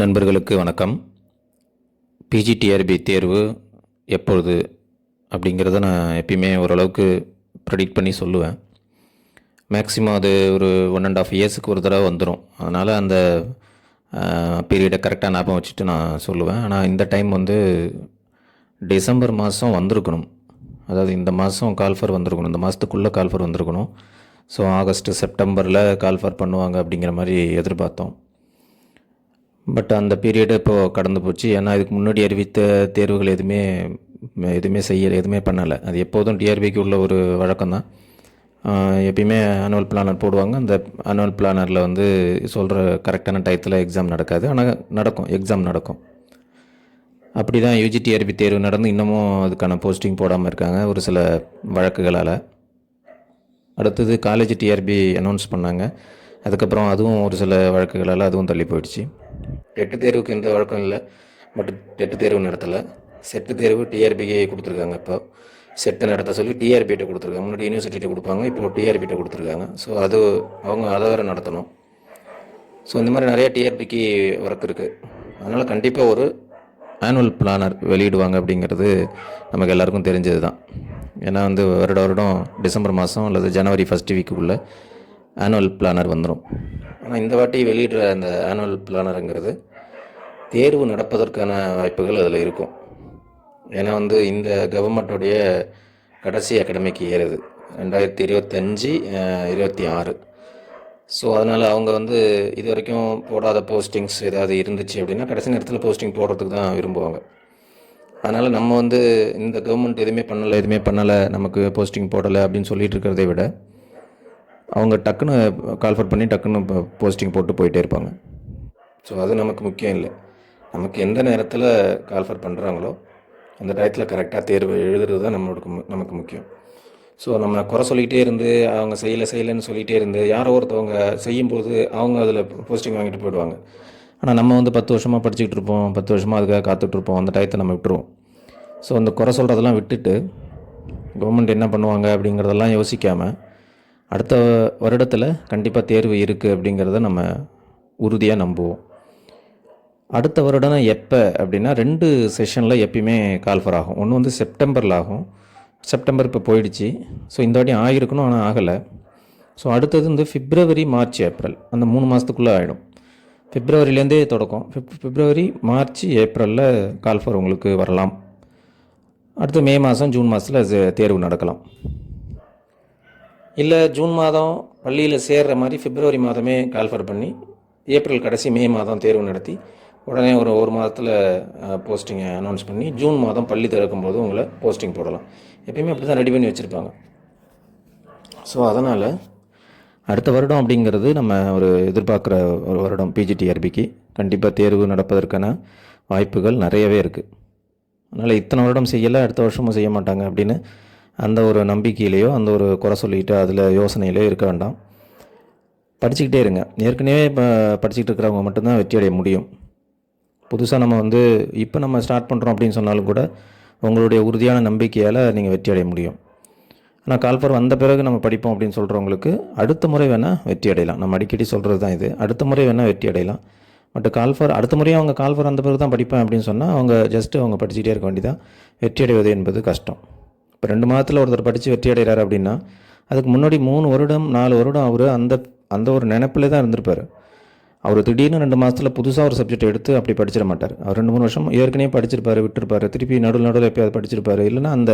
நண்பர்களுக்கு வணக்கம். பிஜிடிஆர்பி தேர்வு எப்பொழுது அப்படிங்கிறத நான் எப்பயுமே ஓரளவுக்கு ப்ரெடிக்ட் பண்ணி சொல்லுவேன். மேக்ஸிமம் அது ஒரு ஒன் அண்ட் ஆஃப் இயர்ஸுக்கு ஒரு தடவை வந்துடும் அதனால் அந்த பீரியடை கரெக்டாக ஞாபகம் வச்சுட்டு நான் சொல்லுவேன். ஆனால் இந்த டைம் வந்து டிசம்பர் மாதம் வந்திருக்கணும். அதாவது இந்த மாதம் கால்ஃபர் வந்திருக்கணும். இந்த மாதத்துக்குள்ளே கால்ஃபர் வந்திருக்கணும். ஸோ ஆகஸ்ட்டு செப்டம்பரில் கால்ஃபர் பண்ணுவாங்க அப்படிங்கிற மாதிரி எதிர்பார்த்தோம். பட் அந்த பீரியடு இப்போது கடந்து போச்சு. ஏன்னா இதுக்கு முன்னாடி அறிவித்த தேர்வுகள் எதுவுமே எதுவுமே செய்ய எதுவுமே பண்ணலை. அது எப்போதும் டிஆர்பிக்கு உள்ள ஒரு வழக்கம் தான். எப்பயுமே ஆனுவல் பிளானர் போடுவாங்க. அந்த ஆனுவல் பிளானரில் வந்து சொல்கிற கரெக்டான டயத்தில் எக்ஸாம் நடக்காது. ஆனால் நடக்கும். எக்ஸாம் நடக்கும். அப்படி தான் யூஜிடிஆர்பி தேர்வு நடந்து இன்னமும் அதுக்கான போஸ்டிங் போடாமல் இருக்காங்க ஒரு சில வழக்குகளால். அடுத்தது காலேஜ் டிஆர்பி அனௌன்ஸ் பண்ணாங்க. அதுக்கப்புறம் அதுவும் ஒரு சில வழக்குகளால் அதுவும் தள்ளி போயிடுச்சு. டெட்டு தேர்வுக்கு எந்த வழக்கம் இல்லை பட் டெட்டு தேர்வு நடத்தலை. செட்டு தேர்வு டிஆர்பிக்கு கொடுத்துருக்காங்க இப்போ. செட்டு நடத்த சொல்லி டிஆர்பிகிட்ட கொடுத்துருக்காங்க. முன்னாடி யூனிவர்சிட்டிகிட்ட கொடுப்பாங்க இப்போ டிஆர்பிகிட்ட கொடுத்துருக்காங்க. ஸோ அது அவங்க அதை வேறு நடத்தணும். ஸோ இந்த மாதிரி நிறைய டிஆர்பிக்கு ஒர்க் இருக்குது அதனால் கண்டிப்பாக ஒரு ஆனுவல் பிளானர் வெளியிடுவாங்க அப்படிங்கிறது நமக்கு எல்லாருக்கும் தெரிஞ்சது தான் ஏன்னா வந்து வருட வருடம் டிசம்பர் மாதம் அல்லது ஜனவரி ஃபஸ்ட் வீக்குள்ளே ஆனுவல் பிளானர் வந்துடும் ஆனால் இந்த வாட்டி வெளியிடுற அந்த ஆனுவல் பிளானருங்கிறது தேர்வு நடப்பதற்கான வாய்ப்புகள் அதில் இருக்கும். ஏன்னா வந்து இந்த கவர்மெண்ட்டுடைய கடைசி அகாடமிக்கு ஏறுது ரெண்டாயிரத்தி இருபத்தஞ்சி இருபத்தி ஆறு. ஸோ அதனால் அவங்க வந்து இது வரைக்கும் போடாத போஸ்டிங்ஸ் ஏதாவது இருந்துச்சு அப்படின்னா கடைசி நேரத்தில் போஸ்டிங் போடுறதுக்கு தான் விரும்புவாங்க. அதனால் நம்ம வந்து இந்த கவர்மெண்ட் எதுவுமே பண்ணலை எதுவுமே பண்ணலை நமக்கு போஸ்டிங் போடலை அப்படின்னு சொல்லிட்டு இருக்கிறதை விட அவங்க டக்குன்னு கால்ஃபர் பண்ணி டக்குன்னு போஸ்டிங் போட்டு போயிட்டே இருப்பாங்க. ஸோ அது நமக்கு முக்கியம் இல்லை. நமக்கு எந்த நேரத்தில் கால்ஃபர் பண்ணுறாங்களோ அந்த டயத்தில் கரெக்டாக தேர்வு எழுதுறது தான் நம்மளுக்கு மு- நமக்கு முக்கியம். ஸோ நம்ம குறை சொல்லிகிட்டே இருந்து அவங்க செய்யலை செய்யலைன்னு சொல்லிகிட்டே இருந்து யாரோ ஒருத்தவங்க செய்யும்போது அவங்க அதில் போஸ்டிங் வாங்கிட்டு போயிடுவாங்க. ஆனால் நம்ம வந்து பத்து வருஷமாக படிச்சுக்கிட்டு இருப்போம் பத்து வருஷமாக அதுக்காக காத்துட்ருப்போம் அந்த டயத்தை நம்ம விட்டுருவோம். ஸோ அந்த குறை சொல்கிறதெல்லாம் விட்டுட்டு கவர்மெண்ட் என்ன பண்ணுவாங்க அப்படிங்கிறதெல்லாம் யோசிக்காமல் அடுத்த வருடத்தில் கண்டிப்பாக தேர்வு இருக்குது அப்படிங்கிறத நம்ம உறுதியாக நம்புவோம். அடுத்த வருடம் எப்போ அப்படின்னா ரெண்டு செஷனில் எப்பயுமே கால்ஃபர் ஆகும். ஒன்று வந்து செப்டம்பரில் ஆகும். செப்டம்பர் இப்போ போயிடுச்சு. ஸோ இந்த வாட்டி ஆகிருக்கணும் ஆனால் ஆகலை. ஸோ அடுத்தது வந்து ஃபிப்ரவரி மார்ச் ஏப்ரல். அந்த மூணு மாதத்துக்குள்ளே ஆகிடும் ஃபிப்ரவரிலேருந்தே தொடக்கம். ஃபிப் ஃபிப்ரவரி மார்ச் ஏப்ரலில் கால்ஃபர் உங்களுக்கு வரலாம். அடுத்து மே மாதம் ஜூன் மாதத்தில் தேர்வு நடக்கலாம். இல்லை ஜூன் மாதம் பள்ளியில் சேர்கிற மாதிரி பிப்ரவரி மாதமே கால்ஃபர் பண்ணி ஏப்ரல் கடைசி மே மாதம் தேர்வு நடத்தி உடனே ஒரு ஒரு மாதத்தில் போஸ்டிங்கை அனௌன்ஸ் பண்ணி ஜூன் மாதம் பள்ளி திறக்கும் போது உங்களை போஸ்டிங் போடலாம். எப்பயுமே அப்படி தான் ரெடி பண்ணி வச்சுருப்பாங்க. ஸோ அதனால் அடுத்த வருடம் அப்படிங்கிறது நம்ம ஒரு எதிர்பார்க்குற ஒரு வருடம் பிஜிடிஆர்பிக்கு கண்டிப்பாக தேர்வு நடப்பதற்கான வாய்ப்புகள் நிறையவே இருக்குது அதனால் இத்தனை வருடம் செய்யலை அடுத்த வருஷமும் செய்ய மாட்டாங்க அப்படின்னு அந்த ஒரு நம்பிக்கையிலையோ அந்த ஒரு குறை சொல்லிட்டு அதில் யோசனையிலையோ இருக்க வேண்டாம். படிச்சுக்கிட்டே இருங்க. ஏற்கனவே இப்போ படிச்சுக்கிட்டு இருக்கிறவங்க மட்டும்தான் வெற்றி அடைய முடியும். புதுசாக நம்ம வந்து இப்போ நம்ம ஸ்டார்ட் பண்ணுறோம் அப்படின்னு சொன்னாலும் கூட உங்களுடைய உறுதியான நம்பிக்கையால் நீங்கள் வெற்றி அடைய முடியும். ஆனால் கால்பர் வந்த பிறகு நம்ம படிப்போம் அப்படின்னு சொல்கிறவங்களுக்கு அடுத்த முறை வேணால் வெற்றி அடையலாம். நம்ம அடிக்கடி சொல்கிறது தான் இது. அடுத்த முறை வேணால் வெற்றி அடையலாம். பட் கால்ஃபர் அடுத்த முறையும் அவங்க கால்ஃபர் வந்த பிறகு தான் படிப்பேன் அப்படின்னு சொன்னால் அவங்க ஜஸ்ட்டு அவங்க படிச்சுட்டே இருக்க வேண்டியதான் வெற்றி அடைவது என்பது கஷ்டம். இப்போ ரெண்டு மாதத்தில் ஒருத்தர் படித்து வெற்றி அடைகிறார் அப்படின்னா அதுக்கு முன்னாடி மூணு வருடம் நாலு வருடம் அவர் அந்த அந்த ஒரு நினப்பில் தான் இருந்திருப்பார். அவர் திடீர்னு ரெண்டு மாதத்தில் புதுசாக ஒரு சப்ஜெக்ட் எடுத்து அப்படி படிச்சிட மாட்டார். அவர் ரெண்டு மூணு வருஷம் ஏற்கனவே படிச்சிருப்பாரு விட்டுருப்பார் திருப்பி நடுவில் நடுவில் எப்பயாவது படிச்சிருப்பாரு. இல்லைன்னா அந்த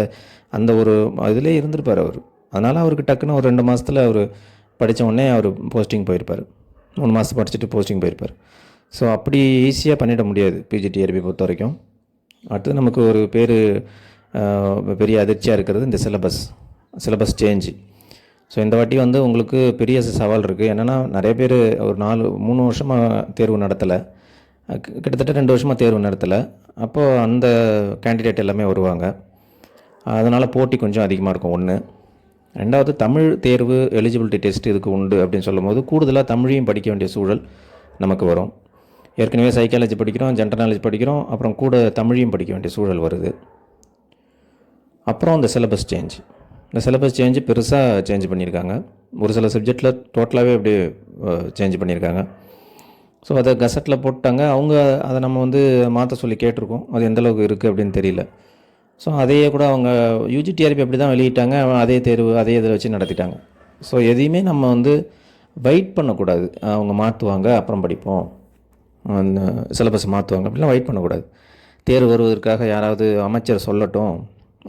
அந்த ஒரு இதிலே இருந்திருப்பார் அவர். அதனால் அவருக்கு டக்குன்னு ஒரு ரெண்டு மாதத்தில் அவர் படித்த உடனே அவர் போஸ்டிங் போயிருப்பார். மூணு மாதம் படிச்சுட்டு போஸ்டிங் போயிருப்பார். ஸோ அப்படி ஈஸியாக பண்ணிட முடியாது பிஜிடிஆர்பி பொறுத்த வரைக்கும். அடுத்து நமக்கு ஒரு பேர் பெரிய அதிர்ச்சியாக இருக்கிறது இந்த சிலபஸ் சிலபஸ் சேஞ்சு ஸோ இந்த வாட்டி வந்து உங்களுக்கு பெரிய சவால் இருக்குது என்னென்னா நிறைய பேர் ஒரு நாலு மூணு வருஷமாக தேர்வு நடத்தலை. கிட்டத்தட்ட ரெண்டு வருஷமாக தேர்வு நடத்தலை. அப்போது அந்த கேண்டிடேட் எல்லாமே வருவாங்க. அதனால் போட்டி கொஞ்சம் அதிகமாக இருக்கும். ஒன்று ரெண்டாவது தமிழ் தேர்வு எலிஜிபிலிட்டி டெஸ்ட் இதுக்கு உண்டு அப்படின்னு சொல்லும்போது கூடுதலாக தமிழையும் படிக்க வேண்டிய சூழல் நமக்கு வரும். ஏற்கனவே சைக்காலஜி படிக்கிறோம் ஜென்ரல் நாலேஜ் படிக்கிறோம் அப்புறம் கூட தமிழையும் படிக்க வேண்டிய சூழல் வருது. அப்புறம் அந்த சிலபஸ் சேஞ்ச் இந்த சிலபஸ் சேஞ்சு பெருசாக சேஞ்ச் பண்ணியிருக்காங்க. ஒரு சில சப்ஜெக்டில் டோட்டலாகவே அப்படியே சேஞ்ச் பண்ணியிருக்காங்க. ஸோ அதை கசட்டில் போட்டாங்க. அவங்க அதை நம்ம வந்து மாற்ற சொல்லி கேட்டிருக்கோம். அது எந்தளவுக்கு இருக்குது அப்படின்னு தெரியல. ஸோ அதையே கூட அவங்க யூஜிடிஆர்பி அப்படி தான் வெளியிட்டாங்க. அதே தேர்வு அதே இதில் வச்சு நடத்திட்டாங்க. ஸோ எதையுமே நம்ம வந்து வெயிட் பண்ணக்கூடாது. அவங்க மாற்றுவாங்க அப்புறம் படிப்போம். அந்த சிலபஸ் மாற்றுவாங்க அப்படிலாம் வெயிட் பண்ணக்கூடாது. தேர்வு வருவதற்காக யாராவது அமைச்சர் சொல்லட்டும்.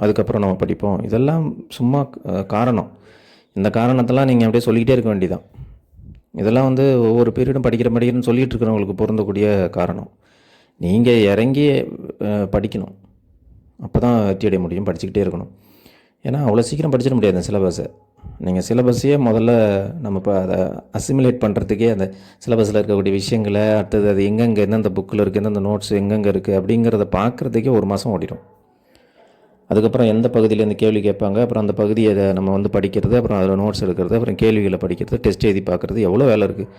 அதுக்கப்புறம் நம்ம படிப்போம். இதெல்லாம் சும்மா காரணம். இந்த காரணத்தெல்லாம் நீங்கள் அப்படியே சொல்லிக்கிட்டே இருக்க வேண்டியதான் இதெல்லாம் வந்து ஒவ்வொரு பீரியடும் படிக்கிற படிக்கிறேன்னு சொல்லிகிட்டு இருக்கிறவங்களுக்கு பொருந்தக்கூடிய காரணம். நீங்கள் இறங்கி படிக்கணும். அப்போ தான் வெற்றி அடைய முடியும் படிச்சுக்கிட்டே இருக்கணும். ஏன்னா அவ்வளோ சீக்கிரம் படிச்சிட முடியாது அந்த சிலபஸை நீங்கள் சிலபஸையே முதல்ல நம்ம இப்போ அதை அசிமுலேட் பண்ணுறதுக்கே அந்த சிலபஸில் இருக்கக்கூடிய விஷயங்களை அடுத்தது அது எங்கெங்கே எந்தெந்த புக்கில் இருக்குது எந்தெந்த நோட்ஸ் எங்கெங்கே இருக்குது அப்படிங்கிறத பார்க்குறதுக்கே ஒரு மாதம் ஓடிடும். அதுக்கப்புறம் எந்த பகுதியிலேருந்து கேள்வி கேட்பாங்க அப்புறம் அந்த பகுதியை அதை நம்ம வந்து படிக்கிறது அப்புறம் அதில் நோட்ஸ் எடுக்கிறது அப்புறம் கேள்விகளை படிக்கிறது டெஸ்ட் எழுதி பார்க்குறது எவ்வளோ வேலை இருக்குது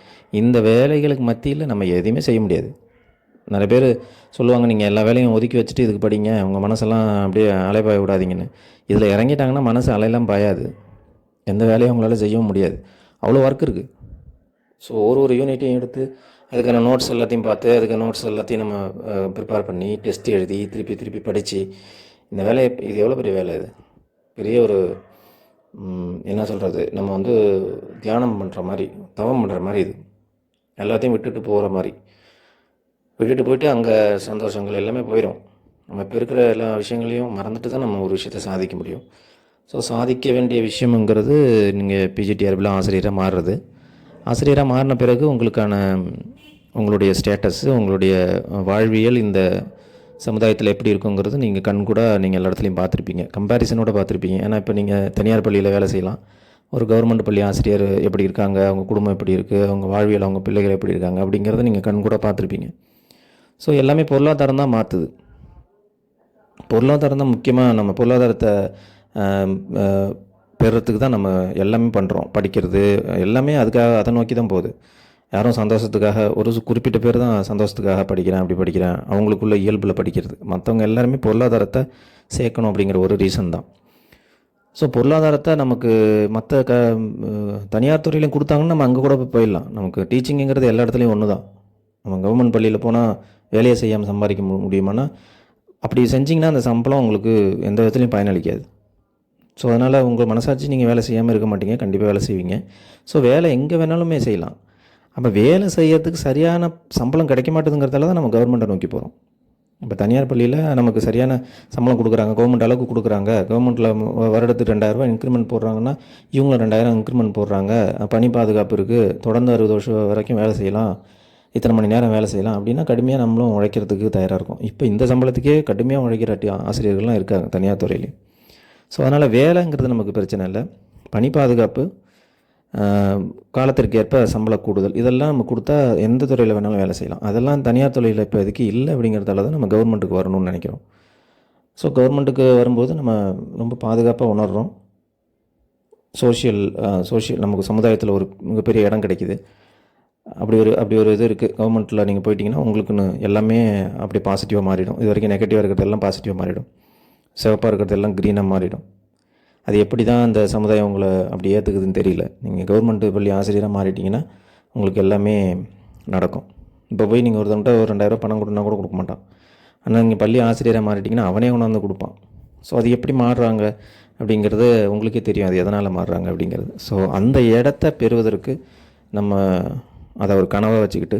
இந்த வேலைகளுக்கு மத்தியில் நம்ம எதையுமே செய்ய முடியாது. நிறைய பேர் சொல்லுவாங்க நீங்கள் எல்லா வேலையும் ஒதுக்கி வச்சுட்டு இதுக்கு படிங்க உங்கள் மனசெல்லாம் அப்படியே அலைபாய விடாதீங்கன்னு. இதில் இறங்கிட்டாங்கன்னா மனசு அலையெல்லாம் பாயாது. எந்த வேலையும் அவங்களால செய்யவும் முடியாது. அவ்வளோ ஒர்க் இருக்குது ஸோ ஒரு ஒரு யூனிட்டையும் எடுத்து அதுக்கான நோட்ஸ் எல்லாத்தையும் பார்த்து அதுக்கு நோட்ஸ் எல்லாத்தையும் நம்ம ப்ரிப்பேர் பண்ணி டெஸ்ட் எழுதி திருப்பி திருப்பி படித்து இந்த வேலையை இது எவ்வளோ பெரிய வேலை இது? பெரிய ஒரு என்ன சொல்கிறது நம்ம வந்து தியானம் பண்ணுற மாதிரி தவம் பண்ணுற மாதிரி இது. எல்லாத்தையும் விட்டுட்டு போகிற மாதிரி. விட்டுட்டு போயிட்டு அங்கே சந்தோஷங்கள் எல்லாமே போயிடும் நம்ம இப்போ இருக்கிற எல்லா விஷயங்களையும் மறந்துட்டு தான் நம்ம ஒரு விஷயத்தை சாதிக்க முடியும். ஸோ சாதிக்க வேண்டிய விஷயம்ங்கிறது நீங்கள் பிஜிடிஆர்பியில் ஆசிரியராக மாறுறது. ஆசிரியராக மாறின பிறகு உங்களுக்கான உங்களுடைய ஸ்டேட்டஸ் உங்களுடைய வாழ்வியல் இந்த சமுதாயத்தில் எப்படி இருக்குங்கிறது நீங்கள் கண் கூட நீங்கள் எல்லா இடத்துலையும் பார்த்துருப்பீங்க. கம்பேரிசனோட பார்த்துருப்பீங்க. ஏன்னா இப்போ நீங்கள் தனியார் பள்ளியில் வேலை செய்யலாம். ஒரு கவர்மெண்ட் பள்ளி ஆசிரியர் எப்படி இருக்காங்க? அவங்க குடும்பம் எப்படி இருக்குது அவங்க வாழ்வியல் அவங்க பிள்ளைகள் எப்படி இருக்காங்க? அப்படிங்கிறத நீங்கள் கண் கூட பார்த்துருப்பீங்க. ஸோ எல்லாமே பொருளாதாரம் தான் மாற்றுது பொருளாதாரம் தான் முக்கியமாக நம்ம பொருளாதாரத்தை பெறத்துக்கு தான் நம்ம எல்லாமே பண்ணுறோம் படிக்கிறது எல்லாமே அதுக்காக அதை நோக்கி தான் போகுது. யாரும் சந்தோஷத்துக்காக ஒரு குறிப்பிட்ட பேர் தான் சந்தோஷத்துக்காக படிக்கிறேன் அப்படி படிக்கிறேன். அவங்களுக்குள்ள இயல்பில் படிக்கிறது. மற்றவங்க எல்லாருமே பொருளாதாரத்தை சேர்க்கணும் அப்படிங்கிற ஒரு ரீசன் தான். ஸோ பொருளாதாரத்தை நமக்கு மற்ற க தனியார் துறையிலையும் கொடுத்தாங்கன்னா நம்ம அங்கே கூட போய் போயிடலாம். நமக்கு டீச்சிங்கிறது எல்லா இடத்துலையும் ஒன்று தான் நம்ம கவர்மெண்ட் பள்ளியில் போனால் வேலையை செய்யாமல் சம்பாதிக்க மு- முடியுமானா அப்படி செஞ்சிங்கன்னா அந்த சம்பளம் உங்களுக்கு எந்த விதத்துலையும் பயனளிக்காது. ஸோ அதனால் உங்கள் மனசாட்சி நீங்கள் வேலை செய்யாமல் இருக்க மாட்டீங்க. கண்டிப்பாக வேலை செய்வீங்க. ஸோ வேலை எங்கே வேணாலுமே செய்யலாம். அப்போ வேலை செய்யறதுக்கு சரியான சம்பளம் கிடைக்க மாட்டேதுங்கிறதால தான் நம்ம கவர்மெண்ட்டை நோக்கி போகிறோம் இப்போ தனியார் பள்ளியில் நமக்கு சரியான சம்பளம் கொடுக்குறாங்க கவர்மெண்ட் அளவுக்கு கொடுக்குறாங்க. கவர்மெண்ட்டில் வருடத்துக்கு ரெண்டாயிரரூபா இன்க்ரிமெண்ட் போடுறாங்கன்னா இவங்க ரெண்டாயிரம் இன்க்ரிமெண்ட் போடுறாங்க. பணி பாதுகாப்பு இருக்குது தொடர்ந்து அறுபது வருஷம் வரைக்கும் வேலை செய்யலாம். இத்தனை மணி நேரம் வேலை செய்யலாம் அப்படின்னா கடுமையாக நம்மளும் உழைக்கிறதுக்கு தயாராக இருக்கும். இப்போ இந்த சம்பளத்துக்கே கடுமையாக உழைக்கிற ஆசிரியர்கள்லாம் இருக்காங்க தனியார் துறையிலையும் ஸோ அதனால் வேலைங்கிறது நமக்கு பிரச்சனை இல்லை. பணி பாதுகாப்பு காலத்திற்கு ஏற்ப சம்பள கூடுதல். இதெல்லாம் நம்ம கொடுத்தா எந்த துறையில் வேணாலும் வேலை செய்யலாம். அதெல்லாம் தனியார் துறையில் இப்போ இதுக்கு இல்லை அப்படிங்கிறதால தான் நம்ம கவர்மெண்ட்டுக்கு வரணும்னு நினைக்கிறோம். ஸோ கவர்மெண்ட்டுக்கு வரும்போது நம்ம ரொம்ப பாதுகாப்பாக உணர்கிறோம் சோஷியல் சோஷியல் நமக்கு சமுதாயத்தில் ஒரு மிகப்பெரிய இடம் கிடைக்கிது. அப்படி ஒரு அப்படி ஒரு இது இருக்குது கவர்மெண்ட்டில் நீங்கள் போயிட்டீங்கன்னா உங்களுக்குன்னு எல்லாமே அப்படி பாசிட்டிவாக மாறிடும். இது வரைக்கும் நெகட்டிவாக இருக்கிறது எல்லாம் பாசிட்டிவாக மாறிடும். சிவப்பாக இருக்கிறது எல்லாம் க்ரீனாக மாறிடும். அது எப்படி தான் அந்த சமுதாயம் உங்களை அப்படி ஏற்றுக்குதுன்னு தெரியல. நீங்கள் கவர்மெண்ட் பள்ளி ஆசிரியராக மாறிட்டீங்கன்னா உங்களுக்கு எல்லாமே நடக்கும். இப்போ போய் நீங்கள் ஒருத்தவங்கிட்ட ஒரு ரெண்டாயிரம் பணம் கொடுனா கூட கொடுக்க மாட்டான். ஆனால் நீங்கள் பள்ளி ஆசிரியராக மாறிட்டீங்கன்னா அவனே கொண்டாந்து கொடுப்பான். ஸோ அது எப்படி மாறுறாங்க அப்படிங்கிறது உங்களுக்கே தெரியும். அது எதனால் மாறுறாங்க அப்படிங்கிறது. ஸோ அந்த இடத்த பெறுவதற்கு நம்ம அதை ஒரு கனவாக வச்சுக்கிட்டு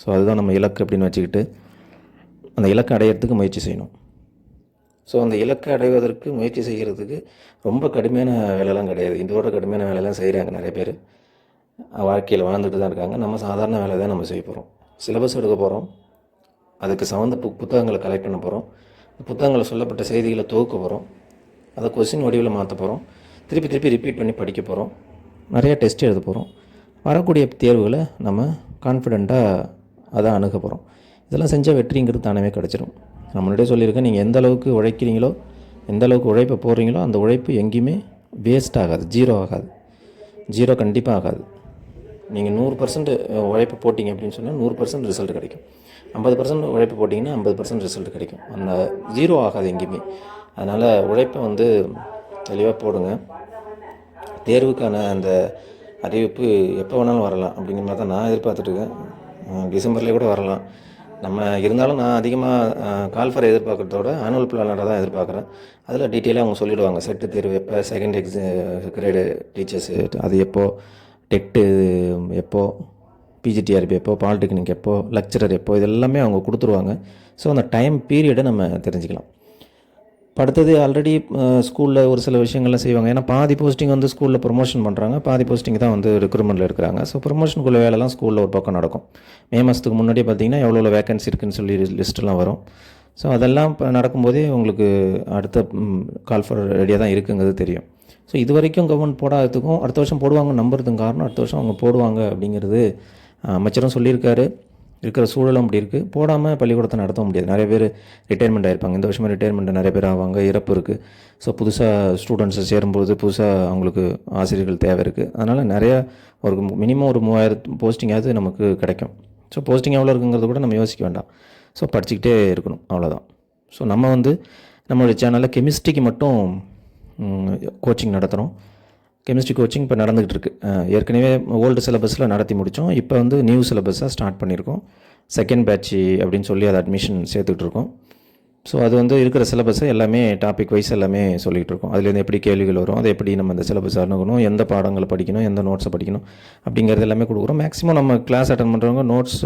ஸோ அதுதான் நம்ம இலக்கு அப்படின்னு வச்சுக்கிட்டு அந்த இலக்கை அடையிறதுக்கு முயற்சி செய்யணும். ஸோ அந்த இலக்கை அடைவதற்கு முயற்சி செய்கிறதுக்கு ரொம்ப கடுமையான வேலைலாம் கிடையாது. இதோட கடுமையான வேலைலாம் செய்கிறாங்க நிறைய பேர். வாழ்க்கையில் வாழ்ந்துட்டு தான் இருக்காங்க. நம்ம சாதாரண வேலை தான் நம்ம செய்ய போகிறோம் சிலபஸ் எடுக்க போகிறோம் அதுக்கு சம்மந்த பு புத்தகங்களை கலெக்ட் பண்ண போகிறோம் புத்தகங்களில் சொல்லப்பட்ட செய்திகளை தொகுக்க போகிறோம் அதை கொஸ்டின் வடிவில் மாற்ற போகிறோம் திருப்பி திருப்பி ரிப்பீட் பண்ணி படிக்க போகிறோம் நிறையா டெஸ்ட் எழுத போகிறோம் வரக்கூடிய தேர்வுகளை நம்ம கான்ஃபிடெண்ட்டாக அதை அணுக போகிறோம் இதெல்லாம் செஞ்சால் வெற்றிங்கிறது தானவே கிடச்சிரும். நான் முன்னாடியே சொல்லியிருக்கேன் நீங்கள் எந்த அளவுக்கு உழைக்கிறீங்களோ எந்த அளவுக்கு உழைப்பை போடுறீங்களோ அந்த உழைப்பு எங்கேயுமே வேஸ்ட் ஆகாது ஜீரோ ஆகாது. ஜீரோ கண்டிப்பாக ஆகாது. நீங்கள் நூறு பர்சன்ட் உழைப்பு போட்டிங்க அப்படின்னு சொன்னால் நூறு பர்சன்ட் ரிசல்ட் கிடைக்கும். ஐம்பது பர்சன்ட் உழைப்பு போட்டிங்கன்னா ஐம்பது பர்சன்ட் ரிசல்ட் கிடைக்கும். அந்த ஜீரோ ஆகாது எங்கேயுமே. அதனால் உழைப்பை வந்து தெளிவாக போடுங்க. தேர்வுக்கான அந்த அறிவிப்பு எப்போ வேணாலும் வரலாம் அப்படிங்கிற மாதிரி தான் நான் எதிர்பார்த்துட்ருக்கேன் டிசம்பர்லேயே கூட வரலாம். நம்ம இருந்தாலும் நான் அதிகமாக கால் ஃபார் எதிர்பார்க்குறதோட ஆனுவல் பிளானரை தான் எதிர்பார்க்குறேன். அதில் டீட்டெயிலாக அவங்க சொல்லிடுவாங்க. செட்டு தேர்வு எப்போ செகண்ட் எக்ஸ கிரேடு டீச்சர்ஸு அது எப்போது டெட்டு எப்போது பிஜிடிஆர்பி எப்போ பாலிடெக்னிக் எப்போ லெக்சரர் எப்போ இது எல்லாமே அவங்க கொடுத்துருவாங்க. ஸோ அந்த டைம் பீரியடை நம்ம தெரிஞ்சுக்கலாம். அடுத்தது ஆல்ரெடி ஸ்கூலில் ஒரு சில விஷயங்கள்லாம் செய்வாங்க. ஏன்னா பாதி போஸ்டிங் வந்து ஸ்கூலில் ப்ரொமோஷன் பண்ணுறாங்க பாதி போஸ்டிங் தான் வந்து ரெக்ரூட்மெண்ட்டில் இருக்கிறாங்க ஸோ ப்ரொமோஷனுக்குள்ள வேலைலாம் ஸ்கூலில் ஒரு பக்கம் நடக்கும். மே மாதத்துக்கு முன்னாடியே பார்த்தீங்கன்னா எவ்வளோ வேகன்சி இருக்குன்னு சொல்லி லிஸ்ட்டெலாம் வரும். ஸோ அதெல்லாம் இப்போ நடக்கும்போதே உங்களுக்கு அடுத்த கால் ஃபார் ரெடியாக தான் இருக்குங்கிறது தெரியும். ஸோ இது வரைக்கும் கவர்மெண்ட் போடாததுக்கும் அடுத்த வருஷம் போடுவாங்க நம்புறதுக்கு காரணம் அடுத்த வருஷம் அவங்க போடுவாங்க அப்படிங்கிறது அமைச்சரும் சொல்லியிருக்காரு. இருக்கிற சூழலும் அப்படி இருக்குது போடாமல் பள்ளிக்கூடத்தை நடத்த முடியாது. நிறைய பேர் ரிட்டையர்மெண்ட் ஆகிருப்பாங்க இந்த வருஷமாக ரிட்டையர்மெண்ட் நிறைய பேர் ஆவாங்க. இறப்பு இருக்குது ஸோ புதுசாக ஸ்டூடெண்ட்ஸை சேரும்போது புதுசாக அவங்களுக்கு ஆசிரியர்கள் தேவை இருக்குது அதனால் நிறையா ஒரு மினிமம் ஒரு மூவாயிரம் போஸ்டிங்காவது நமக்கு கிடைக்கும். ஸோ போஸ்டிங் எவ்வளோ இருக்குங்கிறது கூட நம்ம யோசிக்க வேண்டாம். ஸோ படிச்சுக்கிட்டே இருக்கணும். அவ்வளோதான் ஸோ நம்ம வந்து நம்மளுடைய சேனலில் கெமிஸ்ட்ரிக்கு மட்டும் கோச்சிங் நடத்துகிறோம் கெமிஸ்ட்ரி கோச்சிங் இப்போ நடந்துகிட்டு இருக்கு ஏற்கனவே ஓல்டு சிலபஸில் நடத்தி முடித்தோம் இப்போ வந்து நியூ சிலபஸாக ஸ்டார்ட் பண்ணியிருக்கோம். செகண்ட் பேட்ச் அப்படின்னு சொல்லி அதை அட்மிஷன் சேர்த்துக்கிட்டு இருக்கோம் ஸோ அது வந்து இருக்கிற சிலபஸை எல்லாமே டாபிக் வைஸ் எல்லாமே சொல்லிகிட்டு இருக்கோம் அதுலேருந்து எப்படி கேள்விகள் வரும் அதை எப்படி நம்ம இந்த சிலபஸ் அணுகணும் எந்த பாடங்களை படிக்கணும் எந்த நோட்ஸை படிக்கணும் அப்படிங்கிறது எல்லாமே கொடுக்குறோம். மேக்ஸிமம் நம்ம கிளாஸ் அட்டன் பண்ணுறவங்க நோட்ஸ்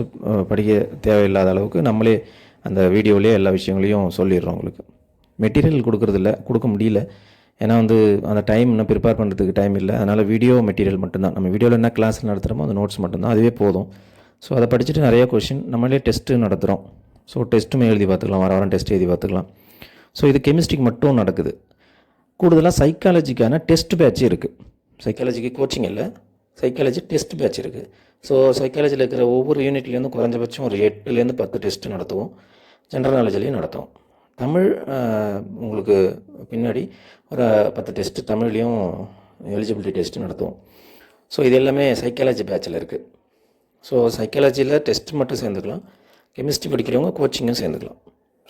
படிக்க தேவையில்லாத அளவுக்கு நம்மளே அந்த வீடியோவிலே எல்லா விஷயங்களையும் சொல்லிடுறோம் உங்களுக்கு. மெட்டீரியல் கொடுக்குறதில்ல கொடுக்க முடியல. ஏன்னா வந்து அந்த டைம் இன்னும் ப்ரிப்பேர் பண்ணுறதுக்கு டைம் இல்லை. அதனால் வீடியோ மெட்டீரியல் மட்டும்தான். நம்ம வீடியோவில் என்ன கிளாஸ் நடத்துகிறோமோ அந்த நோட்ஸ் மட்டும்தான். அதுவே போதும். ஸோ அதை படிச்சுட்டு நிறைய கொஷின் நம்மளே டெஸ்ட்டு நடத்துகிறோம் ஸோ டெஸ்ட்டுமே எழுதி பார்த்துக்கலாம். வர வாரம் டெஸ்ட் எழுதி பார்த்துக்கலாம். ஸோ இது கெமிஸ்ட்ரிக்கு மட்டும் நடக்குது. கூடுதலாக சைக்காலஜிக்கான டெஸ்ட் பேட்ச் இருக்குது சைக்காலஜிக்கு கோச்சிங் இல்லை. சைக்காலஜி டெஸ்ட் பேட்ச் இருக்குது ஸோ சைக்காலஜியில் இருக்கிற ஒவ்வொரு யூனிட்லேருந்து குறைஞ்சபட்சம் ஒரு எட்டுலேருந்து பத்து டெஸ்ட்டு நடத்துவோம். ஜென்ரல் நாலேஜ்லேயும் நடத்துவோம். தமிழ் உங்களுக்கு பின்னாடி ஒரு பத்து டெஸ்ட்டு தமிழ்லேயும் எலிஜிபிலிட்டி டெஸ்ட்டு நடத்துவோம். ஸோ இது எல்லாமே சைக்காலஜி பேட்சில் இருக்குது ஸோ சைக்காலஜியில் டெஸ்ட் மட்டும் சேர்ந்துக்கலாம். கெமிஸ்ட்ரி படிக்கிறவங்க கோச்சிங்கும் சேர்ந்துக்கலாம்.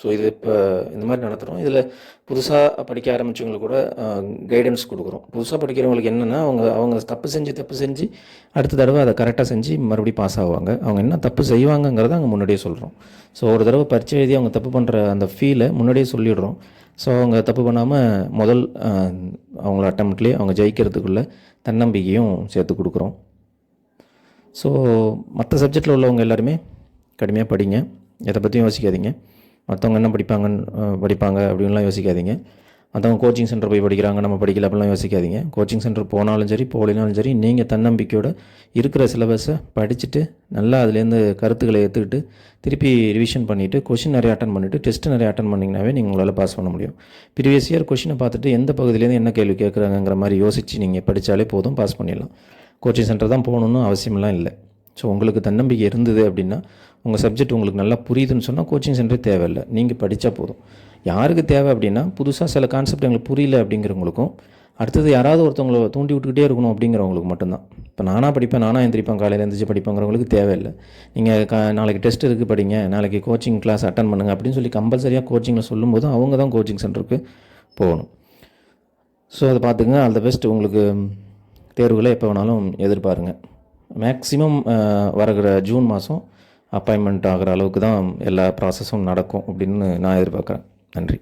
ஸோ இது இப்போ இந்த மாதிரி நடத்துகிறோம் இதில் புதுசாக படிக்க ஆரம்பிச்சவங்களுக்கு கூட கைடன்ஸ் கொடுக்குறோம். புதுசாக படிக்கிறவங்களுக்கு என்னென்னா அவங்க அவங்க தப்பு செஞ்சு தப்பு செஞ்சு அடுத்த தடவை அதை கரெக்டாக செஞ்சு மறுபடியும் பாஸ் ஆவாங்க. அவங்க என்ன தப்பு செய்வாங்கங்கிறத அங்கே முன்னாடியே சொல்கிறோம் ஸோ ஒரு தடவை பரீட்சை எழுதி அவங்க தப்பு பண்ணுற அந்த ஃபீலை முன்னாடியே சொல்லிடுறோம். ஸோ அவங்க தப்பு பண்ணாமல் முதல் அவங்கள அட்டம்ப்ட்லேயே அவங்க ஜெயிக்கிறதுக்குள்ள தன்னம்பிக்கையும் சேர்த்து கொடுக்குறோம். ஸோ மற்ற சப்ஜெக்டில் உள்ளவங்க எல்லாருமே கடுமையாக படிங்க. எதை பற்றியும் யோசிக்காதீங்க. மற்றவங்க என்ன படிப்பாங்கன்னு படிப்பாங்க அப்படின்லாம் யோசிக்காதீங்க. மற்றவங்க கோச்சிங் சென்டர் போய் படிக்கிறாங்க நம்ம படிக்கல அப்படிலாம் யோசிக்காதீங்க. கோச்சிங் சென்டர் போனாலும் சரி போகலினாலும் சரி நீங்கள் தன்னம்பிக்கையோட இருக்கிற சிலபஸை படிச்சுட்டு நல்லா அதுலேருந்து கருத்துக்களை ஏற்றுக்கிட்டு திருப்பி ரிவிஷன் பண்ணிவிட்டு கொஷின் நிறைய அட்டன் பண்ணிவிட்டு டெஸ்ட் நிறைய அட்டன் பண்ணிங்கனாவே நீங்கள் உங்களால் பாஸ் பண்ண முடியும். ப்ரீவியஸ் இயர் கொஷினை பார்த்துட்டு எந்த பகுதியிலேருந்து என்ன கேள்வி கேட்குறாங்கங்கிற மாதிரி யோசித்து நீங்கள் படித்தாலே போதும் பாஸ் பண்ணிடலாம். கோச்சிங் சென்டர் தான் போகணுன்னு அவசியமெல்லாம் இல்லை. ஸோ உங்களுக்கு தன்னம்பிக்கை இருந்தது அப்படின்னா உங்கள் சப்ஜெக்ட் உங்களுக்கு நல்லா புரியுதுன்னு சொன்னால் கோச்சிங் சென்டர் தேவையில்லை. நீங்கள் படித்தா போதும். யாருக்கு தேவை அப்படின்னா புதுசாக சில கான்செப்ட் எங்களுக்கு புரியல அப்படிங்கிறவங்களுக்கும் அடுத்தது யாராவது ஒருத்தவங்களை தூண்டி விட்டுக்கிட்டே இருக்கணும் அப்படிங்கிறவங்களுக்கு மட்டும்தான். இப்போ நானாக படிப்பேன் நானாக எந்திரிப்பேன் காலையில் எழுந்திரிச்சு படிப்பேங்கிறவங்களுக்கு தேவையில்லை. நீங்கள் க நாளைக்கு டெஸ்ட் இருக்குது படிங்க நாளைக்கு கோச்சிங் கிளாஸ் அட்டன் பண்ணுங்கள் அப்படின்னு சொல்லி கம்பல்சரியாக கோச்சிங்கில் சொல்லும்போது அவங்க தான் கோச்சிங் சென்டருக்கு போகணும். ஸோ அதை பார்த்துங்க ஆல் த பெஸ்ட் உங்களுக்கு தேர்வுகளை எப்போ வேணாலும் எதிர்பாருங்க. மேக்ஸிமம் வரகிற ஜூன் மாதம் அப்பாயின்மெண்ட் ஆகிற அளவுக்கு தான் எல்லா ப்ராசஸும் நடக்கும் அப்படின்னு நான் எதிர்பார்க்குறேன். நன்றி.